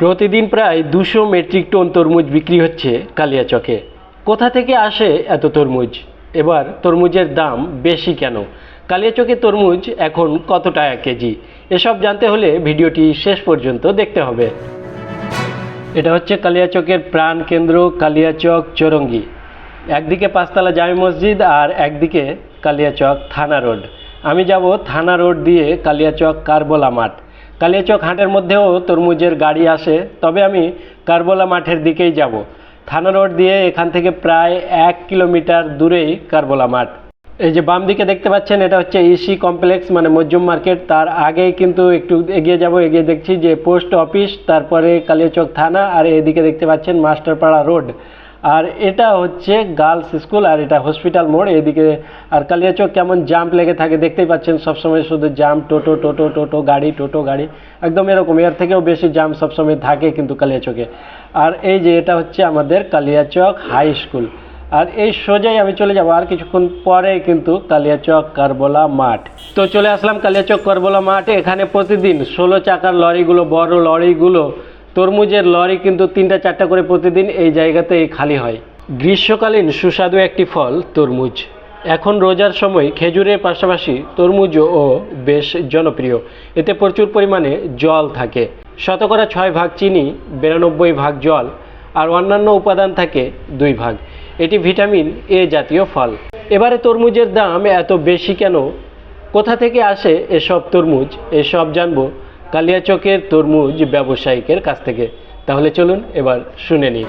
প্রতিদিন প্রায় দুশো মেট্রিক টন তরমুজ বিক্রি হচ্ছে কালিয়াচকে কোথা থেকে আসে এত তরমুজ? এবার তরমুজের দাম বেশি কেন? কালিয়াচকে তরমুজ এখন কত টাকা কেজি? এসব জানতে হলে ভিডিওটি শেষ পর্যন্ত দেখতে হবে। এটা হচ্ছে কালিয়াচকের প্রাণ কেন্দ্র কালিয়াচক চৌরঙ্গি। একদিকে পাঁচতলা জামি মসজিদ আর একদিকে কালিয়াচক থানা রোড। আমি যাব থানা রোড দিয়ে কালিয়াচক কারবোলা মাঠ। কালিয়াচক হাটের মধ্যেও তরমুজের গাড়ি আসে, তবে আমি কারবোলা মাঠের দিকেই যাব। থানা রোড দিয়ে এখান থেকে প্রায় এক কিলোমিটার দূরেই কারবোলা মাঠ। এই যে বাম দিকে দেখতে পাচ্ছেন, এটা হচ্ছে ইসি কমপ্লেক্স মানে মজ্জুম মার্কেট। তার আগেই কিন্তু একটু এগিয়ে যাব, এগিয়ে দেখছি যে পোস্ট অফিস, তারপরে কালিয়াচক থানা, আর এদিকে দেখতে পাচ্ছেন মাস্টারপাড়া রোড। আর এটা হচ্ছে গার্লস স্কুল আর এটা হসপিটাল মোড়। এদিকে আর কালিয়াচক কেমন জাম্প লেগে থাকে দেখতেই পাচ্ছেন, সবসময় শুধু জাম্প টোটো টোটো টোটো, গাড়ি টোটো, গাড়ি, একদম এরকম। এর থেকেও বেশি জাম্প সবসময় থাকে কিন্তু কালিয়াচকে। আর এই যে এটা হচ্ছে আমাদের কালিয়াচক হাই স্কুল আর এই সোজাই আমি চলে যাব আর কিছুক্ষণ পরে কিন্তু কালিয়াচক কারবোলা মাঠ। তো চলে আসলাম কালিয়াচক কারবোলা মাঠে। এখানে প্রতিদিন ষোলো চাকার লরিগুলো, বড় লরিগুলো তরমুজের লরি কিন্তু তিনটা চারটা করে প্রতিদিন এই জায়গাতেই খালি হয়। গ্রীষ্মকালীন সুস্বাদু একটি ফল, তরমুজ। এখন রোজার সময় খেজুরের পাশাপাশি তরমুজও বেশ জনপ্রিয়। এতে প্রচুর পরিমাণে জল থাকে। শতকরা ছয় ভাগ চিনি, বিরানব্বই ভাগ জল আর অন্যান্য উপাদান থাকে দুই ভাগ। এটি ভিটামিন এ জাতীয় ফল। এবারে তরমুজের দাম এত বেশি কেন? কোথা থেকে আসে এসব তরমুজ? এসব জানব কালিয়াচকের তরমুজ ব্যবসায়িকের কাছ থেকে। তাহলে চলুন এবার শুনে নিই।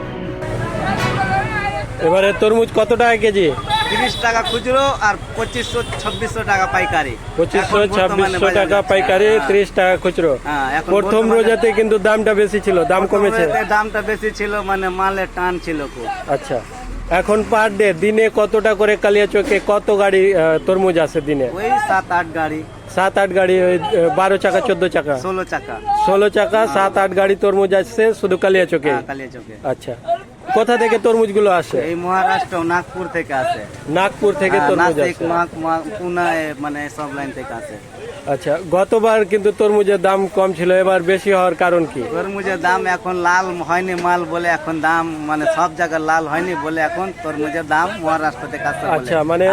এবারে তরমুজ কত টাকা কেজি? তিরিশ টাকা খুচরো আর পঁচিশশো ছাব্বিশশো টাকা পাইকারি। পঁচিশশো ছাব্বিশশো টাকা পাইকারি হ্যাঁ। ত্রিশ টাকা খুচরো। হ্যাঁ, প্রথম রোজাতে কিন্তু দামটা বেশি ছিল দাম কমেছে। দামটা বেশি ছিল মানে মালের টান ছিল খুব। আচ্ছা। এখন পার ডে দিনে কতটা করে কালিয়াচকে কত গাড়ি তরমুজ আছে দিনে? ওই সাত আট গাড়ি। সাত আট গাড়ি ওই বারো চাকা চোদ্দ চাকা? ষোলো চাকা। ষোলো চাকা সাত আট গাড়ি তরমুজ আসছে শুধু কালিয়াচকে হ্যাঁ, কালিয়া চোখে আচ্ছা। কোথা থেকে তরমুজগুলো আসে? এই মহারাষ্ট্র নাগপুর থেকে আসে। নাগপুর থেকে হ্যাঁ, তরমুজ আসে। পুনা মানে সব লাইন থেকে আসে। আচ্ছা গতবার কিন্তু তরমুজের দাম কম ছিল এবার বেশি হওয়ার কারণ কি? তরমুজের দাম এখন লাল হয়নি মাল বলে এখন দাম মানে সব জায়গায় লাল হয়নি বলে এখন তরমুজের দাম মহারাষ্ট্র থেকে আসে আচ্ছা মানে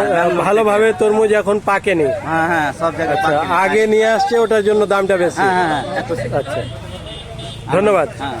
ভালোভাবে তরমুজ এখন পাকেনি। হ্যাঁ হ্যাঁ সব জায়গায় আচ্ছা আগে নিয়ে আসছে ওটার জন্য দামটা বেশি। হ্যাঁ হ্যাঁ আচ্ছা ধন্যবাদ। হ্যাঁ।